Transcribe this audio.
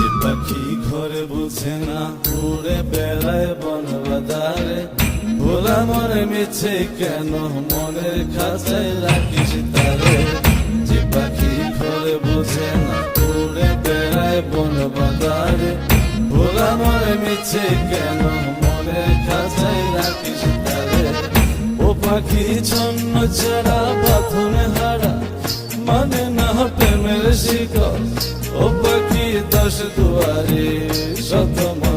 যে পাখি ঘরে বুঝে না, উড়ে বেড়ায় বন বাদারে ভোলা মনে মিছে কেন, মনের খাঁচায় রাখিস তারে। যে পাখি ঘরে বুঝে না, উড়ে বেড়ায় বন বাদারে ভোলা মনে মিছে কেন, মনের খাঁচায় রাখিস তারে। ও পাখি ছন্ন ছাড়া পাথনে হারা মানে না প্রেমের পাখি দশ দুয়ারে শত মন